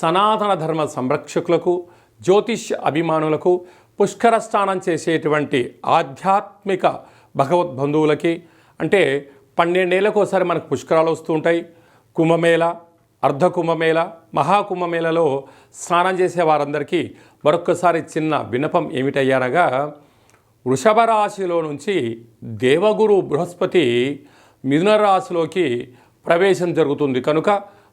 సనాతన ధర్మ సంరక్షకులకు జ్యోతిష్ అభిమానులకు పుష్కర స్నానం చేసేటువంటి ఆధ్యాత్మిక భగవద్బంధువులకి అంటే పన్నెండేళ్ళకు ఒకసారి మనకు పుష్కరాలు వస్తూ ఉంటాయి. కుంభమేళ అర్ధ కుంభమేళ మహాకుంభమేళలో స్నానం చేసే వారందరికీ మరొక్కసారి చిన్న వినపం ఏమిటయ్యారగా వృషభ రాశిలో నుంచి దేవగురు బృహస్పతి మిథున రాశిలోకి ప్రవేశం జరుగుతుంది. కనుక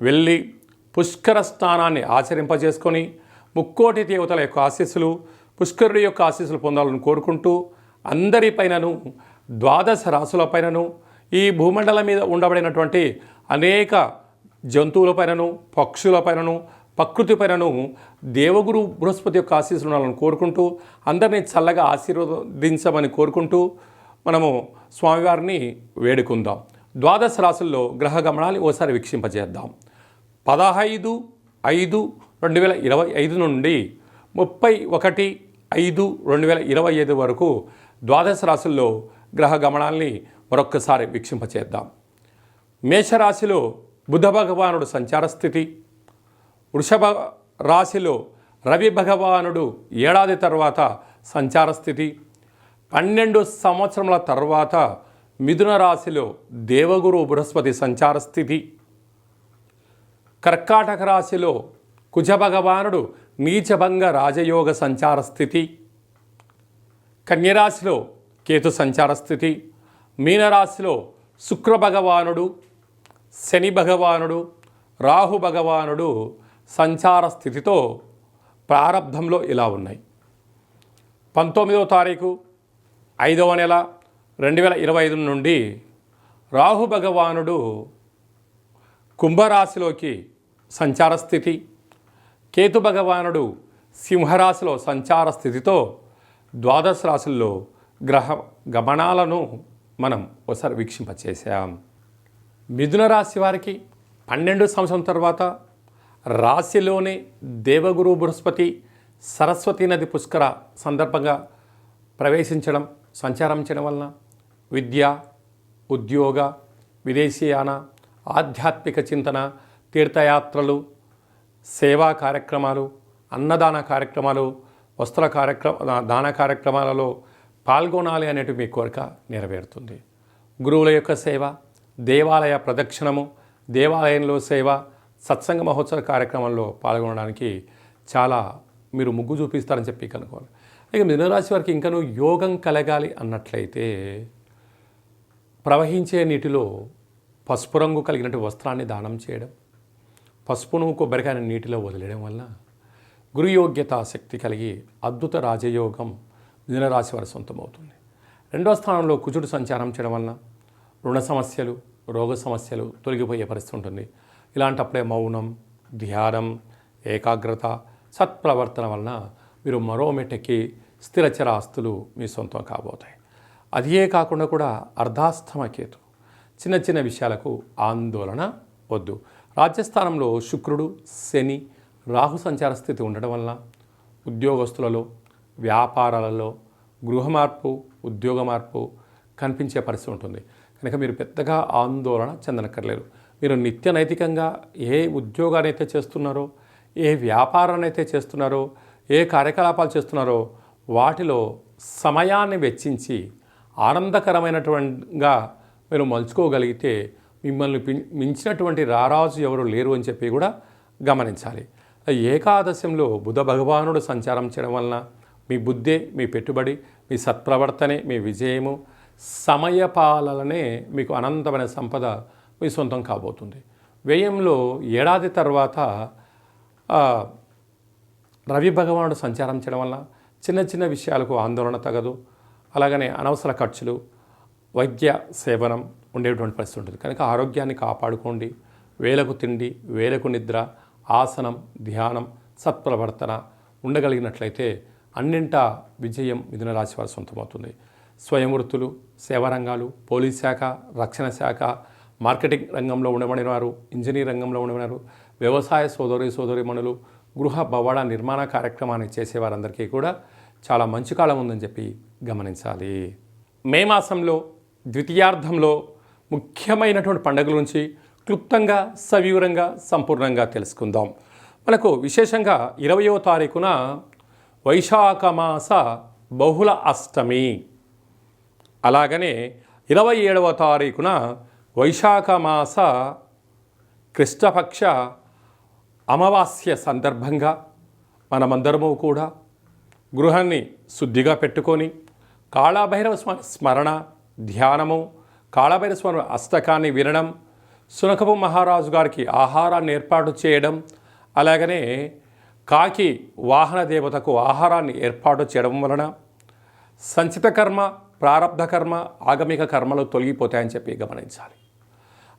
వెళ్ళి పుష్కర స్నానాన్ని ఆచరింపజేసుకొని ముక్కోటి దేవతల యొక్క ఆశీస్సులు పుష్కరుడి యొక్క ఆశీస్సులు పొందాలని కోరుకుంటూ అందరిపైనను ద్వాదశ రాసులపైనను ఈ భూమండలం మీద ఉండబడినటువంటి అనేక జంతువులపైనను పక్షులపైనను ప్రకృతిపైనను దేవగురు బృహస్పతి యొక్క ఆశీస్సులు ఉండాలని కోరుకుంటూ అందరినీ చల్లగా ఆశీర్వదించమని కోరుకుంటూ మనము స్వామివారిని వేడుకుందాం. ద్వాదశ రాసుల్లో గ్రహ గమనాలు ఓసారి వీక్షింపజేద్దాం. పదహైదు ఐదు రెండు వేల ఇరవై ఐదు నుండి ముప్పై ఒకటి ఐదు రెండు వేల ఇరవై ఐదు వరకు ద్వాదశ రాశుల్లో గ్రహ గమనాల్ని మరొక్కసారి వీక్షింపచేద్దాం. మేషరాశిలో బుధ భగవానుడు సంచార స్థితి వృషభ రాశిలో రవి భగవానుడు ఏడాది తర్వాత సంచార స్థితి పన్నెండు సంవత్సరముల తర్వాత మిథున రాశిలో దేవగురు బృహస్పతి సంచార స్థితి. కర్కాటక రాశిలో కుజభగవానుడు నీచభంగ రాజయోగ సంచార స్థితి. కన్యరాశిలో కేతు సంచార స్థితి. మీనరాశిలో శుక్రభగవానుడు శని భగవానుడు రాహు భగవానుడు సంచార స్థితితో ప్రారంభంలో ఇలా ఉన్నాయి. పంతొమ్మిదవ తారీఖు ఐదవ నెల రెండు వేల ఇరవై ఐదు నుండి రాహు భగవానుడు కుంభరాశిలోకి సంచార స్థితి కేతు భగవానుడు సింహరాశిలో సంచార స్థితితో ద్వాదశ రాశుల్లో గ్రహ గమనాలను మనం ఒకసారి వీక్షింపచేసాం మిథున రాశి వారికి పన్నెండు సంవత్సరం తర్వాత రాశిలోనే దేవగురు బృహస్పతి సరస్వతి నది పుష్కర సందర్భంగా ప్రవేశించడం సంచారం చేయడం వలన విద్య ఉద్యోగ విదేశీయాన ఆధ్యాత్మిక చింతన తీర్థయాత్రలు సేవా కార్యక్రమాలు అన్నదాన కార్యక్రమాలు వస్త్ర కార్యక్రమ దాన కార్యక్రమాలలో పాల్గొనాలి అనేటి మీ కోరిక నెరవేరుతుంది. గురువుల యొక్క సేవ దేవాలయ ప్రదక్షిణము దేవాలయంలో సేవ సత్సంగ మహోత్సవ కార్యక్రమంలో పాల్గొనడానికి చాలా మీరు ముగ్గు చూపిస్తారని చెప్పి కనుకోవాలి ఇక మిథునరాశి వారికి ఇంకనూ యోగం కలగాలి అన్నట్లయితే ప్రవహించే నీటిలో పసుపు రంగు కలిగినటువంటి వస్త్రాన్ని దానం చేయడం పసుపును కొబ్బరికాయని నీటిలో వదిలేయడం వల్ల గురుయోగ్యత శక్తి కలిగి అద్భుత రాజయోగం మిథునరాశి వారి సొంతమవుతుంది. రెండవ స్థానంలో కుజుడు సంచారం చేయడం వలన రుణ సమస్యలు రోగ సమస్యలు తొలగిపోయే పరిస్థితి ఉంటుంది. ఇలాంటప్పుడే మౌనం ధ్యానం ఏకాగ్రత సత్ప్రవర్తన వలన మీరు మరో మెట్టెక్కి స్థిరచర ఆస్తులు మీ సొంతం కాబోతాయి. అదే కాకుండా కూడా అర్ధాస్తమకేతు చిన్న చిన్న విషయాలకు ఆందోళన వద్దు. రాజ్యస్థానంలో శుక్రుడు శని రాహు సంచార స్థితి ఉండడం వలన ఉద్యోగస్తులలో వ్యాపారాలలో గృహ మార్పు ఉద్యోగ మార్పు కనిపించే పరిస్థితి ఉంటుంది. కనుక మీరు పెద్దగా ఆందోళన చెందనక్కర్లేరు మీరు నిత్య నైతికంగా ఏ ఉద్యోగాన్ని అయితే చేస్తున్నారో ఏ వ్యాపారాన్ని అయితే చేస్తున్నారో ఏ కార్యకలాపాలు చేస్తున్నారో వాటిలో సమయాన్ని వెచ్చించి ఆనందకరమైనటువంటిగా మీరు మలుచుకోగలిగితే మిమ్మల్ని మించినటువంటి రారాజు ఎవరు లేరు అని చెప్పి కూడా గమనించాలి. ఏకాదశంలో బుధ భగవానుడు సంచారం చేయడం వలన మీ బుద్ధే మీ పెట్టుబడి మీ సత్ప్రవర్తనే మీ విజయము సమయపాలనే మీకు అనంతమైన సంపద మీ సొంతం కాబోతుంది. వ్యయంలో ఏడాది తర్వాత రవి భగవానుడు సంచారం చేయడం వల్ల చిన్న చిన్న విషయాలకు ఆందోళన తగదు. అలాగనే అనవసర ఖర్చులు వైద్య సేవనం ఉండేటువంటి పరిస్థితి ఉంటుంది. కనుక ఆరోగ్యాన్ని కాపాడుకోండి. వేలకు తిండి వేలకు నిద్ర ఆసనం ధ్యానం సత్ప్రవర్తన ఉండగలిగినట్లయితే అన్నింటా విజయం మిథున రాశి వారి సొంతమవుతుంది. స్వయం వృత్తులు సేవా రంగాలు పోలీస్ శాఖ రక్షణ శాఖ మార్కెటింగ్ రంగంలో ఉండబడిన వారు ఇంజనీర్ రంగంలో ఉండబడినారు వ్యవసాయ సోదరి సోదరిమణులు గృహ భవన నిర్మాణ కార్యక్రమాన్ని చేసేవారందరికీ కూడా చాలా మంచి కాలం ఉందని చెప్పి గమనించాలి. మే మాసంలో ద్వితీయార్థంలో ముఖ్యమైనటువంటి పండుగల నుంచి క్లుప్తంగా సవివరంగా సంపూర్ణంగా తెలుసుకుందాం. మనకు విశేషంగా ఇరవయో తారీఖున వైశాఖ మాస బహుళ అష్టమి. అలాగనే ఇరవై ఏడవ తారీఖున వైశాఖ మాస కృష్ణపక్ష అమావాస్య సందర్భంగా మనమందరము కూడా గృహాన్ని శుద్ధిగా పెట్టుకొని కాళాభైరవ స్మరణ ధ్యానము కాళభైరస్వామి అష్టకాన్ని వినడం సునకపు మహారాజు గారికి ఆహారాన్ని ఏర్పాటు చేయడం అలాగనే కాకి వాహన దేవతకు ఆహారాన్ని ఏర్పాటు చేయడం వలన సంచిత కర్మ ప్రారబ్ధ కర్మ ఆగమిక కర్మలు తొలగిపోతాయని చెప్పి గమనించాలి.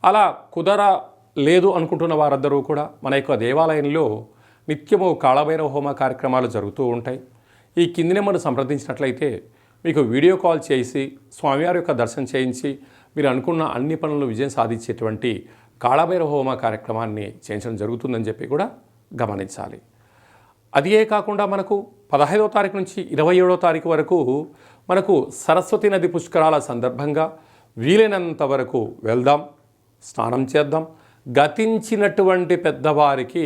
అలా కుదర లేదు అనుకుంటున్న వారందరూ కూడా మన యొక్క దేవాలయంలో నిత్యము కాళభైరవ హోమ కార్యక్రమాలు జరుగుతూ ఉంటాయి. ఈ కింది నెంబర్ను సంప్రదించినట్లయితే మీకు వీడియో కాల్ చేసి స్వామివారి యొక్క దర్శనం చేయించి మీరు అనుకున్న అన్ని పనులు విజయం సాధించేటువంటి కాళభైరవ హోమ కార్యక్రమాన్ని చేయించడం జరుగుతుందని చెప్పి కూడా గమనించాలి. అదియే కాకుండా మనకు పదహైదవ తారీఖు నుంచి ఇరవై ఏడవ తారీఖు వరకు మనకు సరస్వతి నది పుష్కరాల సందర్భంగా వీలైనంత వరకు వెళ్దాం స్నానం చేద్దాం. గతించినటువంటి పెద్దవారికి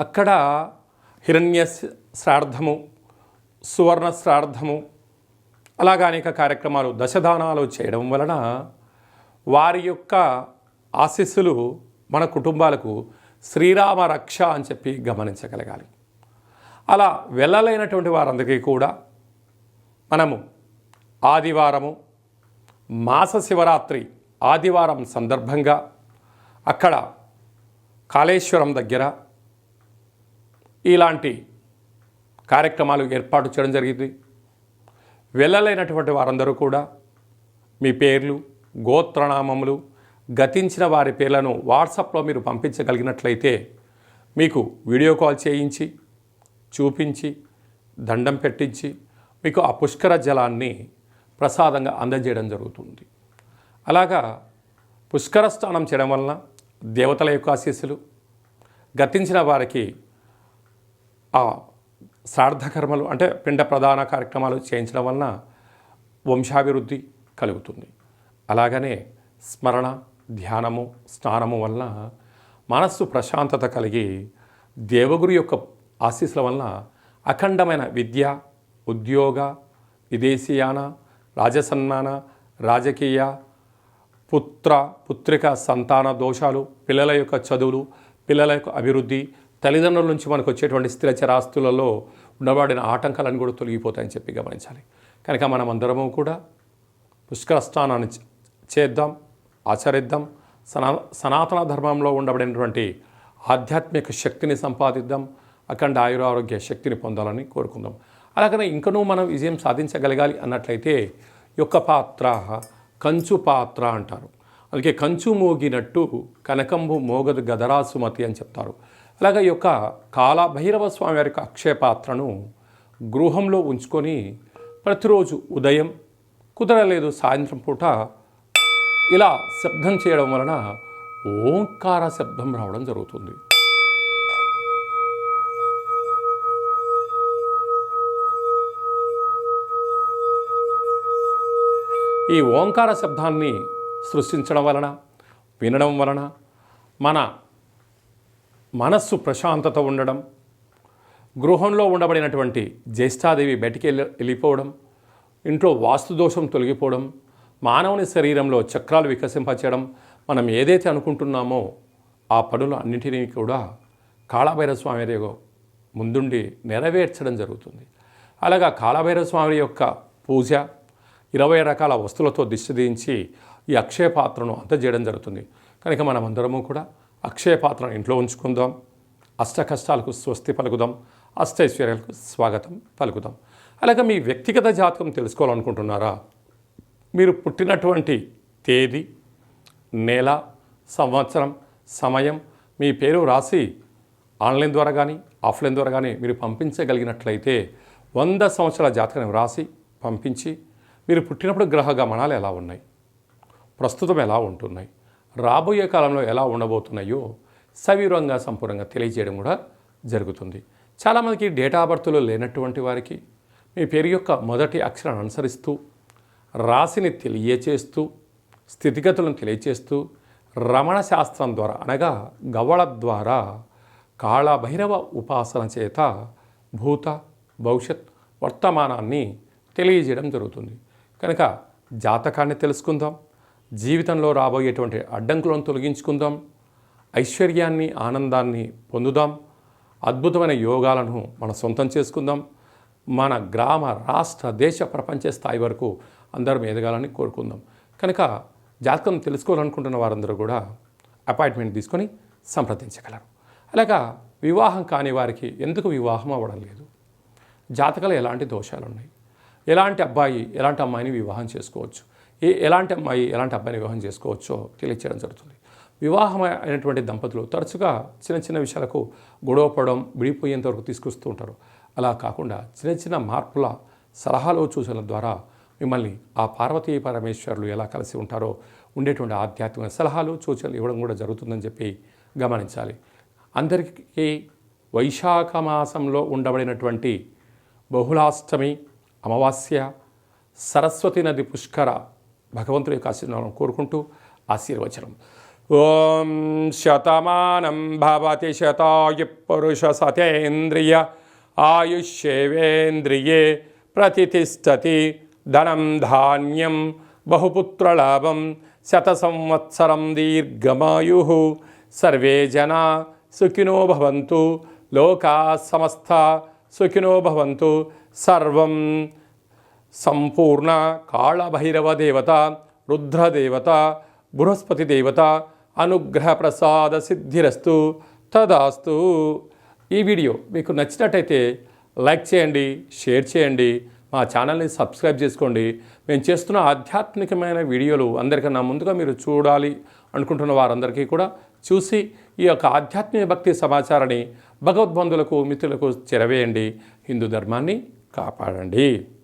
అక్కడ హిరణ్య శ్రార్థము సువర్ణ శ్రార్థము అలాగా అనేక కార్యక్రమాలు దశదానాలు చేయడం వలన వారి యొక్క ఆశీస్సులు మన కుటుంబాలకు శ్రీరామ రక్ష అని చెప్పి గమనించగలగాలి. అలా వెళ్ళలేనటువంటి వారందరికీ కూడా మనము ఆదివారము మాస శివరాత్రి ఆదివారం సందర్భంగా అక్కడ కాళేశ్వరం దగ్గర ఇలాంటి కార్యక్రమాలు ఏర్పాటు చేయడం జరిగింది. వెళ్ళలేనటువంటి వారందరూ కూడా మీ పేర్లు గోత్రనామములు గతించిన వారి పేర్లను వాట్సాప్లో మీరు పంపించగలిగినట్లయితే మీకు వీడియో కాల్ చేయించి చూపించి దండం పెట్టించి మీకు ఆ పుష్కర జలాన్ని ప్రసాదంగా అందజేయడం జరుగుతుంది. అలాగా పుష్కర స్నానం చేయడం వలన దేవతల యొక్క ఆశీస్సులు గతించిన వారికి ఆ శ్రార్థకర్మలు అంటే పిండ ప్రధాన కార్యక్రమాలు చేయించడం వలన వంశాభివృద్ధి కలుగుతుంది. అలాగనే స్మరణ ధ్యానము స్నానము వలన మనస్సు ప్రశాంతత కలిగి దేవగురు యొక్క ఆశీస్సుల వలన అఖండమైన విద్య ఉద్యోగ విదేశీయాన రాజసన్మాన రాజకీయ పుత్ర పుత్రిక సంతాన దోషాలు పిల్లల యొక్క చదువులు పిల్లల యొక్క అభివృద్ధి తల్లిదండ్రుల నుంచి మనకు వచ్చేటువంటి స్థిర చరాస్తులలో ఉండబడిన ఆటంకాలను కూడా తొలగిపోతాయని చెప్పి గమనించాలి. కనుక మనం అందరము కూడా పుష్కర స్నానాన్ని చేద్దాం ఆచరిద్దాం. సనా సనాతన ధర్మంలో ఉండబడినటువంటి ఆధ్యాత్మిక శక్తిని సంపాదిద్దాం. అఖండ ఆయురారోగ్య శక్తిని పొందాలని కోరుకుందాం. అలాగనే ఇంకనూ మనం విజయం సాధించగలగాలి అన్నట్లయితే యొక్క పాత్ర కంచు పాత్ర అంటారు. అందుకే కంచు మోగినట్టు కనకంబు మోగదు గదరా సుమతి అని చెప్తారు. అలాగే ఈ యొక్క కాల భైరవ స్వామి వారి యొక్క అక్షయపాత్రను గృహంలో ఉంచుకొని ప్రతిరోజు ఉదయం కుదరలేదు సాయంత్రం పూట ఇలా శబ్దం చేయడం వలన ఓంకార శబ్దం రావడం జరుగుతుంది. ఈ ఓంకార శబ్దాన్ని సృష్టించడం వలన వినడం వలన మన మనస్సు ప్రశాంతత ఉండడం గృహంలో ఉండబడినటువంటి జ్యేష్ఠాదేవి బయటికి వెళ్ళి వెళ్ళిపోవడం ఇంట్లో వాస్తు దోషం తొలగిపోవడం మానవుని శరీరంలో చక్రాలు వికసింపచేయడం మనం ఏదైతే అనుకుంటున్నామో ఆ పనులు అన్నింటినీ కూడా కాళభైరవ స్వామి ముందుండి నెరవేర్చడం జరుగుతుంది. అలాగా కాళభైరవ స్వామి యొక్క పూజ ఇరవై రకాల వస్తువులతో దిష్టి దించి ఈ అక్షయ పాత్రను అందజేయడం జరుగుతుంది. కనుక మనం అందరము కూడా అక్షయ పాత్రను ఇంట్లో ఉంచుకుందాం. అష్ట కష్టాలకు స్వస్తి పలుకుదాం. అష్టైశ్వర్యాలకు స్వాగతం పలుకుదాం. అలాగే మీ వ్యక్తిగత జాతకం తెలుసుకోవాలనుకుంటున్నారా? మీరు పుట్టినటువంటి తేదీ నెల సంవత్సరం సమయం మీ పేరు రాసి ఆన్లైన్ ద్వారా కానీ ఆఫ్లైన్ ద్వారా కానీ మీరు పంపించగలిగినట్లయితే వంద సంవత్సరాల జాతకం వ్రాసి పంపించి మీరు పుట్టినప్పుడు గ్రహ గమనాలు ఎలా ఉన్నాయి? ప్రస్తుతం ఎలా ఉంటున్నాయి? రాబోయే కాలంలో ఎలా ఉండబోతున్నాయో సవివరంగా సంపూర్ణంగా తెలియజేయడం కూడా జరుగుతుంది. చాలామందికి డేటా బర్త్లో లేనటువంటి వారికి మీ పేరు యొక్క మొదటి అక్షరాన్ని అనుసరిస్తూ రాశిని తెలియచేస్తూ స్థితిగతులను తెలియచేస్తూ రమణ శాస్త్రం ద్వారా అనగా గవళ ద్వారా కాళభైరవ ఉపాసన చేత భూత భవిష్యత్ వర్తమానాన్ని తెలియజేయడం జరుగుతుంది. కనుక జాతకాన్ని తెలుసుకుందాం. జీవితంలో రాబోయేటువంటి అడ్డంకులను తొలగించుకుందాం ఐశ్వర్యాన్ని ఆనందాన్ని పొందుదాం అద్భుతమైన యోగాలను మన సొంతం చేసుకుందాం. మన గ్రామ రాష్ట్ర దేశ ప్రపంచ స్థాయి వరకు అందరం ఎదగాలని కోరుకుందాం. కనుక జాతకం తెలుసుకోవాలనుకుంటున్న వారందరూ కూడా అపాయింట్మెంట్ తీసుకొని సంప్రదించగలరు. అలాగా వివాహం కాని వారికి ఎందుకు వివాహం అవ్వడం లేదు? జాతకాలు ఎలాంటి దోషాలు ఉన్నాయి ఎలాంటి అబ్బాయి ఎలాంటి అమ్మాయిని వివాహం చేసుకోవచ్చు? ఏ ఎలాంటి అమ్మాయి ఎలాంటి అబ్బాయిని వివాహం చేసుకోవచ్చో తెలియచేయడం జరుగుతుంది. వివాహం అయినటువంటి దంపతులు తరచుగా చిన్న చిన్న విషయాలకు గొడవపడడం విడిపోయేంత వరకు తీసుకొస్తూ ఉంటారు. అలా కాకుండా చిన్న చిన్న మార్పుల సలహాలు సూచనల ద్వారా మిమ్మల్ని ఆ పార్వతీ పరమేశ్వరులు ఎలా కలిసి ఉంటారో ఉండేటువంటి ఆధ్యాత్మిక సలహాలు సూచనలు ఇవ్వడం కూడా జరుగుతుందని చెప్పి గమనించాలి. అందరికీ వైశాఖ మాసంలో ఉండబడినటువంటి బహుళాష్టమి అమావాస్య సరస్వతి నది పుష్కర భగవంతుడి యొక్క ఆశీర్వాదం కోరుకుంటూ ఆశీర్వచనం. ఓం శతమానం భవతి శతాయు పురుష సతేంద్రియ ఆయుష్యేవేంద్రియే ప్రతిష్టతి ధనం ధాన్యం బహుపుత్రలాభం శత సంవత్సరం దీర్ఘమాయు. సర్వే జనా సుఖినో భవంతు లోకా సమస్త సుఖినో భవంతు సర్వం సంపూర్ణ కాళభైరవ దేవత రుద్రదేవత బృహస్పతి దేవత అనుగ్రహ ప్రసాద సిద్ధిరస్తు తదాస్తు. ఈ వీడియో మీకు నచ్చినట్టయితే లైక్ చేయండి షేర్ చేయండి మా ఛానల్ని సబ్స్క్రైబ్ చేసుకోండి. మేము చేస్తున్న ఆధ్యాత్మికమైన వీడియోలు అందరికన్నా ముందుగా మీరు చూడాలి అనుకుంటున్న వారందరికీ కూడా చూసి ఈ యొక్క ఆధ్యాత్మిక భక్తి సమాచారాన్ని భగవద్బంధులకు మిత్రులకు చెరవేయండి. హిందూ ధర్మాన్ని కాపాడండి.